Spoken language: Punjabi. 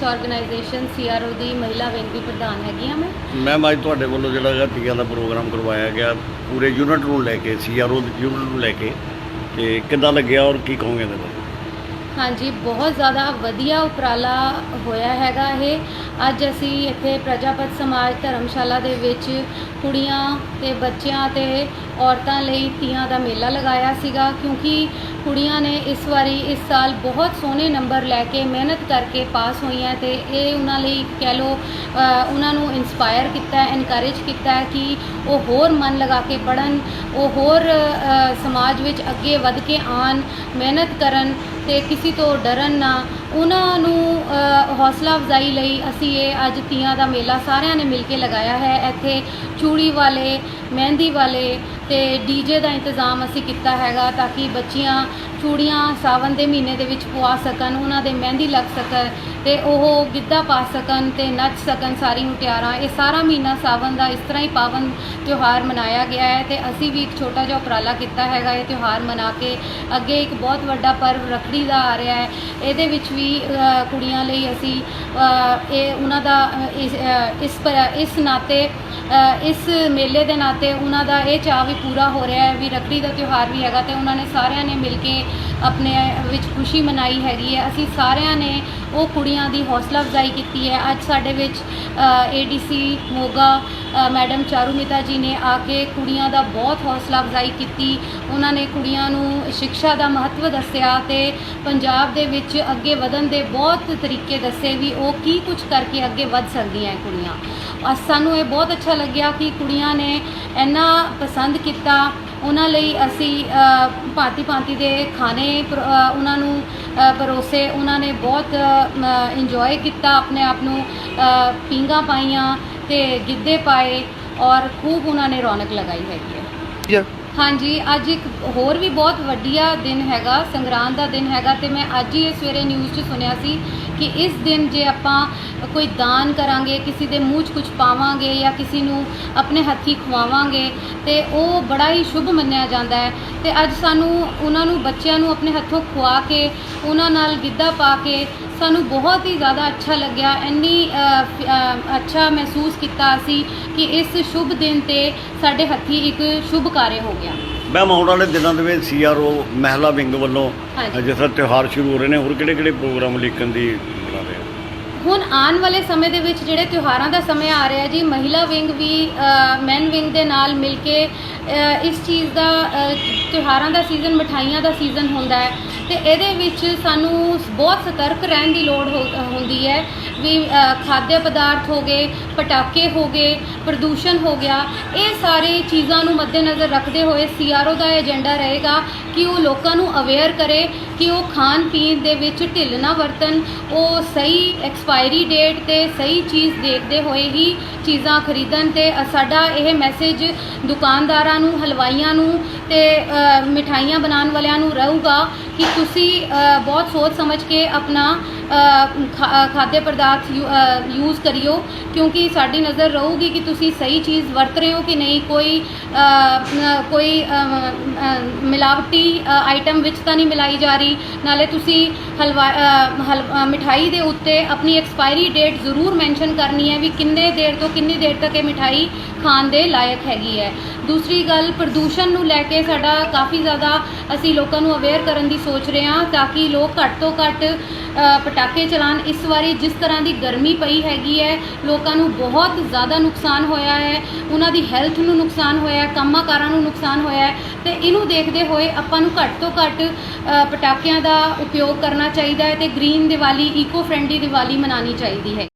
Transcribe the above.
Jyoti Sur consumer rights organisation CRO ਦੀ ਮਹਿਲਾ ਵਿੰਗ ਦੀ ਪ੍ਰਧਾਨ ਹੈਗੀ ਆ ਮੈਂ। ਮੈਮ, ਅੱਜ ਤੁਹਾਡੇ ਵੱਲੋਂ ਜਿਹੜਾ ਹੈਗਾ ਟੀਕਾ ਦਾ ਪ੍ਰੋਗਰਾਮ ਕਰਵਾਇਆ ਗਿਆ। ਪੂਰੇ ਯੂਨਿਟ ਨੂੰ ਲੈ ਕੇ ਸੀਆਰਓ ਯੂਨਿਟ ਨੂੰ ਲੈ ਕੇ, ਤੇ ਕਿੱਦਾਂ ਲੱਗਿਆ ਔਰ ਕੀ ਕਹੋਗੇ ਇਹਦੇ ਬਾਰੇ? ਹਾਂਜੀ, ਬਹੁਤ ਜ਼ਿਆਦਾ ਵਧੀਆ ਉਪਰਾਲਾ ਹੋਇਆ ਹੈਗਾ ਇਹ। ਅੱਜ ਅਸੀਂ ਇੱਥੇ ਪ੍ਰਜਾਪਤ ਸਮਾਜ ਧਰਮਸ਼ਾਲਾ ਦੇ ਵਿੱਚ ਕੁੜੀਆਂ ਤੇ ਬੱਚਿਆਂ ਤੇ ਔਰਤਾਂ ਲਈ ਤੀਆਂ ਦਾ ਮੇਲਾ ਲਗਾਇਆ ਸੀਗਾ, ਕਿਉਂਕਿ ਕੁੜੀਆਂ ਨੇ ਇਸ ਵਾਰੀ, ਇਸ ਸਾਲ ਬਹੁਤ ਸੋਹਣੇ ਨੰਬਰ ਲੈ ਕੇ ਮਿਹਨਤ ਕਰਕੇ ਪਾਸ ਹੋਈਆਂ ਤੇ ਇਹ ਉਹਨਾਂ ਲਈ ਕਹਿ ਲਓ ਉਹਨਾਂ ਨੂੰ ਇਨਸਪਾਇਰ ਕੀਤਾ ਐਨਕਰੇਜ ਕੀਤਾ ਕਿ ਉਹ ਹੋਰ ਮਨ ਲਗਾ ਕੇ ਪੜਨ ਉਹ ਹੋਰ ਸਮਾਜ ਵਿੱਚ ਅੱਗੇ ਵੱਧ ਕੇ ਆਣ ਮਿਹਨਤ ਕਰਨ ਤੇ ਕਿਸੇ ਤੋਂ ਡਰਨ ਨਾ ਉਹਨਾਂ ਨੂੰ ਹੌਸਲਾ ਅਫਜ਼ਾਈ ਲਈ ਅਸੀਂ ਇਹ ਅੱਜ ਤੀਆਂ ਦਾ ਮੇਲਾ ਸਾਰਿਆਂ ਨੇ ਮਿਲ ਕੇ ਲਗਾਇਆ ਹੈ। ਇੱਥੇ ਚੂੜੀ ਵਾਲੇ, ਮਹਿੰਦੀ ਵਾਲੇ ਤੇ ਡੀਜੇ ਦਾ ਇੰਤਜ਼ਾਮ ਅਸੀਂ ਕੀਤਾ ਹੈਗਾ ਤਾਂ ਕਿ ਬੱਚੀਆਂ ਚੂੜੀਆਂ ਸਾਵਨ ਦੇ ਮਹੀਨੇ ਦੇ ਵਿੱਚ ਪਵਾ ਸਕਣ, ਉਹਨਾਂ ਦੇ ਮਹਿੰਦੀ ਲੱਗ ਸਕਣ ਤੇ ਉਹ ਗਿੱਧਾ ਪਾ ਸਕਣ ਤੇ ਨੱਚ ਸਕਣ ਸਾਰੀ ਮੁਟਿਆਰਾਂ ਇਹ ਸਾਰਾ ਮਹੀਨਾ ਸਾਵਨ ਦਾ ਇਸ ਤਰ੍ਹਾਂ ਹੀ ਪਾਵਨ ਤਿਉਹਾਰ ਮਨਾਇਆ ਗਿਆ ਹੈ ਤੇ ਅਸੀਂ ਵੀ ਇੱਕ ਛੋਟਾ ਜਿਹਾ ਉਪਰਾਲਾ ਕੀਤਾ ਹੈਗਾ। ਇਹ ਤਿਉਹਾਰ ਮਨਾ ਕੇ ਅੱਗੇ ਇੱਕ ਬਹੁਤ ਵੱਡਾ ਪਰਵ ਰੱਖੜੀ ਦਾ ਆ ਰਿਹਾ ਹੈ। ਇਹਦੇ ਵਿੱਚ ਵੀ ਅ, ਕੁੜੀਆਂ ਲਈ ਅਸੀਂ ਇਹ ਉਹਨਾਂ ਦਾ ਇਸ ਇਸ ਨਾਤੇ ਇਸ ਮੇਲੇ ਦੇ ਨਾਤੇ ਉਹਨਾਂ ਦਾ ਇਹ ਚਾਅ ਵੀ ਪੂਰਾ ਹੋ ਰਿਹਾ ਹੈ ਵੀ ਰੱਖੜੀ ਦਾ ਤਿਉਹਾਰ ਵੀ ਹੈਗਾ ਤੇ ਉਹਨਾਂ ਨੇ ਸਾਰਿਆਂ ਨੇ ਮਿਲ ਕੇ ਆਪਣੇ ਵਿੱਚ ਖੁਸ਼ੀ ਮਨਾਈ ਹੈਗੀ ਹੈ। ਅਸੀਂ ਸਾਰਿਆਂ ਨੇ ਉਹ ਕੁੜੀਆਂ ਦੀ ਹੌਸਲਾ ਅਫਜ਼ਾਈ ਕੀਤੀ ਹੈ। ਅੱਜ ਸਾਡੇ ਵਿੱਚ ਏਡੀਸੀ ਮੋਗਾ ਮੈਡਮ ਚਾਰੂ ਮਿਤਾ ਜੀ ਨੇ ਆ ਕੇ ਕੁੜੀਆਂ ਦਾ ਬਹੁਤ ਹੌਸਲਾ ਅਫਜ਼ਾਈ ਕੀਤੀ। ਉਹਨਾਂ ਨੇ ਕੁੜੀਆਂ ਨੂੰ ਸਿੱਖਿਆ ਦਾ ਮਹੱਤਵ ਦੱਸਿਆ ਤੇ ਪੰਜਾਬ ਦੇ ਵਿੱਚ ਅੱਗੇ ਵਧਣ ਦੇ ਬਹੁਤ ਤਰੀਕੇ ਦੱਸੇ ਵੀ ਉਹ ਕੀ ਕੁਝ ਕਰਕੇ ਅੱਗੇ ਵੱਧ ਸਕਦੀਆਂ ਹੈ ਕੁੜੀਆਂ। ਅ, ਸਾਨੂੰ ਇਹ ਬਹੁਤ ਅੱਛਾ ਲੱਗਿਆ ਕਿ ਕੁੜੀਆਂ ਨੇ ਇੰਨਾ ਪਸੰਦ ਕੀਤਾ। ਉਹਨਾਂ ਲਈ ਅਸੀਂ ਭਾਂਤੀ ਭਾਂਤੀ ਦੇ ਖਾਣੇ ਉਹਨਾਂ ਨੂੰ ਪਰੋਸੇ। ਉਹਨਾਂ ਨੇ ਬਹੁਤ ਇੰਜੋਏ ਕੀਤਾ ਆਪਣੇ ਆਪ ਨੂੰ। ਪੀਂਘਾਂ ਪਾਈਆਂ ਤੇ ਗਿੱਧੇ ਪਾਏ ਔਰ ਖੂਬ ਉਹਨਾਂ ਨੇ ਰੌਣਕ ਲਗਾਈ ਹੈਗੀ ਹੈ। ਹਾਂਜੀ ਅੱਜ ਇੱਕ ਹੋਰ ਵੀ ਬਹੁਤ ਵੱਡੀਆ ਦਿਨ ਹੈਗਾ ਸੰਗਰਾਂਦ ਦਾ ਦਿਨ ਹੈਗਾ ਤੇ ਮੈਂ ਅੱਜ ਹੀ ਇਹ ਸਵੇਰੇ ਨਿਊਜ਼ 'ਚ ਸੁਣਿਆ ਸੀ ਕਿ ਇਸ ਦਿਨ ਜੇ ਆਪਾਂ ਕੋਈ ਦਾਨ ਕਰਾਂਗੇ, ਕਿਸੇ ਦੇ ਮੂੰਹ 'ਚ ਕੁਝ ਪਾਵਾਂਗੇ ਜਾਂ ਕਿਸੇ ਨੂੰ ਆਪਣੇ ਹੱਥੀ ਖਵਾਵਾਂਗੇ, ਤੇ ਉਹ ਬੜਾ ਹੀ ਸ਼ੁਭ ਮੰਨਿਆ ਜਾਂਦਾ ਹੈ। ਤੇ ਅੱਜ ਸਾਨੂੰ ਉਹਨਾਂ ਨੂੰ, ਬੱਚਿਆਂ ਨੂੰ ਆਪਣੇ ਹੱਥੋਂ ਖਵਾ ਕੇ, ਉਹਨਾਂ ਨਾਲ ਗਿੱਧਾ ਪਾ ਕੇ ਸਾਨੂੰ ਬਹੁਤ ਹੀ ਜ਼ਿਆਦਾ ਅੱਛਾ ਲੱਗਿਆ। ਇੰਨੀ ਅੱਛਾ ਮਹਿਸੂਸ ਕੀਤਾ ਅਸੀਂ ਕਿ ਇਸ ਸ਼ੁਭ ਦਿਨ ਤੇ ਸਾਡੇ ਹੱਥੀ ਇੱਕ ਸ਼ੁਭ ਕਾਰਜ ਹੋ ਗਿਆ। ਮੈਮ ਆਉਣ ਵਾਲੇ ਦਿਨਾਂ ਦੇ ਵਿੱਚ ਸੀਆਰਓ ਮਹਿਲਾ ਵਿੰਗ ਵੱਲੋਂ ਹਾਂਜੀ। ਜਿਸ ਤਰ੍ਹਾਂ ਤਿਉਹਾਰ ਸ਼ੁਰੂ ਹੋ ਰਹੇ ਨੇ ਹੋਰ ਕਿਹੜੇ ਕਿਹੜੇ ਪ੍ਰੋਗਰਾਮ ਲਿਖਣ ਦੀ ਬਣਾ ਰਹੇ ਹੋ ਹੁਣ ਆਉਣ ਵਾਲੇ ਸਮੇਂ ਦੇ ਵਿੱਚ ਜਿਹੜੇ ਤਿਉਹਾਰਾਂ ਦਾ ਸਮੇਂ ਆ ਰਿਹਾ ਜੀ ਮਹਿਲਾ ਵਿੰਗ ਵੀ ਮੈਨ ਵਿੰਗ ਦੇ ਨਾਲ ਮਿਲ ਕੇ ਅ, ਇਸ ਚੀਜ਼ ਦਾ ਅ, ਤਿਉਹਾਰਾਂ ਦਾ ਸੀਜ਼ਨ ਮਠਾਈਆਂ ਦਾ ਸੀਜ਼ਨ ਹੁੰਦਾ ਹੈ ਤੇ ਇਹਦੇ ਵਿੱਚ ਸਾਨੂੰ ਬਹੁਤ ਸਤਰਕ ਰਹਿਣ ਦੀ ਲੋੜ ਹੋ- ਹੁੰਦੀ ਹੈ ਵੀ ਅ, ਖਾਦਿਆ ਪਦਾਰਥ ਹੋ ਗਏ ਪਟਾਕੇ ਹੋ ਗਏ ਪ੍ਰਦੂਸ਼ਣ ਹੋ ਗਿਆ ਇਹ ਸਾਰੇ ਚੀਜ਼ਾਂ ਨੂੰ ਮੱਦੇਨਜ਼ਰ ਰੱਖਦੇ ਹੋਏ ਸੀਆਰਓ ਦਾ ਏਜੰਡਾ ਰਹੇਗਾ ਕਿ ਉਹ ਲੋਕਾਂ ਨੂੰ ਅਵੇਅਰ ਕਰੇ ਕਿ ਉਹ ਖਾਣ ਪੀਣ ਦੇ ਵਿੱਚ ਢਿੱਲ ਨਾ ਵਰਤਨ ਉਹ ਸਹੀ ਐਕਸਪਾਇਰੀ ਡੇਟ ਤੇ ਸਹੀ ਚੀਜ਼ ਦੇਖਦੇ ਹੋਏ ਹੀ ਚੀਜ਼ਾਂ ਖਰੀਦਣ ਤੇ ਸਾਡਾ ਇਹ ਮੈਸੇਜ ਦੁਕਾਨਦਾਰਾਂ ਨੂੰ ਹਲਵਾਈਆਂ ਨੂੰ ਤੇ ਮਿਠਾਈਆਂ ਬਣਾਉਣ ਵਾਲਿਆਂ ਨੂੰ ਰਹੂਗਾ ਕਿ ਤੁਸੀਂ ਬਹੁਤ ਸੋਚ ਸਮਝ ਕੇ ਆਪਣਾ ਅ, ਖਾ- ਅ, ਖਾद्य ਪਦਾਰਥ ਯੂਜ਼ ਕਰਿਓ ਕਿਉਂਕਿ ਸਾਡੀ ਨਜ਼ਰ ਰਹੂਗੀ ਕਿ ਤੁਸੀਂ ਸਹੀ ਚੀਜ਼ ਵਰਤ ਰਹੇ ਹੋ ਕਿ ਨਹੀਂ। ਕੋਈ ਕੋਈ ਮਿਲਾਵਟੀ ਆਈਟਮ ਵਿੱਚ ਤਾਂ ਨਹੀਂ ਮਿਲਾਈ ਜਾ ਰਹੀ। ਨਾਲੇ ਤੁਸੀਂ ਹਲਵਾ ਅ, ਮਿਠਾਈ ਦੇ ਉੱਤੇ ਆਪਣੀ ਐਕਸਪਾਇਰੀ ਡੇਟ ਜ਼ਰੂਰ ਮੈਂਸ਼ਨ ਕਰਨੀ ਹੈ ਵੀ ਕਿੰਨੇ ਦੇਰ ਤੋਂ ਕਿੰਨੀ ਦੇਰ ਤੱਕ ਇਹ ਮਿਠਾਈ ਖਾਣ ਦੇ ਲਾਇਕ ਹੈਗੀ ਹੈ। ਦੂਸਰੀ ਗੱਲ ਪ੍ਰਦੂਸ਼ਣ ਨੂੰ ਲੈ ਕੇ ਸਾਡਾ ਕਾਫੀ ਜ਼ਿਆਦਾ ਅਸੀਂ ਲੋਕਾਂ ਨੂੰ ਅਵੇਅਰ ਕਰਨ ਦੀ ਸੋਚ ਰਹੇ ਹਾਂ ਤਾਂ ਕਿ ਲੋਕ ਘੱਟ ਤੋਂ ਘੱਟ ਪਟਾਕੇ ਚਲਾਉਣ। ਇਸ ਵਾਰੀ ਜਿਸ ਤਰ੍ਹਾਂ ਦੀ ਗਰਮੀ ਪਈ ਹੈਗੀ ਹੈ, ਲੋਕਾਂ ਨੂੰ ਬਹੁਤ ਜ਼ਿਆਦਾ ਨੁਕਸਾਨ ਹੋਇਆ ਹੈ। ਉਹਨਾਂ ਦੀ ਹੈਲਥ ਨੂੰ ਨੁਕਸਾਨ ਹੋਇਆ ਹੈ, ਕੰਮਾਂ-ਕਾਰਾਂ ਨੂੰ ਨੁਕਸਾਨ ਹੋਇਆ ਹੈ। ਤੇ ਇਹਨੂੰ ਦੇਖਦੇ ਹੋਏ ਆਪਾਂ ਨੂੰ ਘੱਟ ਤੋਂ ਘੱਟ ਪਟਾਕਿਆਂ ਦਾ ਉਪਯੋਗ ਕਰਨਾ ਚਾਹੀਦਾ ਹੈ ਤੇ green Diwali eco friendly Diwali ਮਨਾਉਣੀ ਚਾਹੀਦੀ ਹੈ।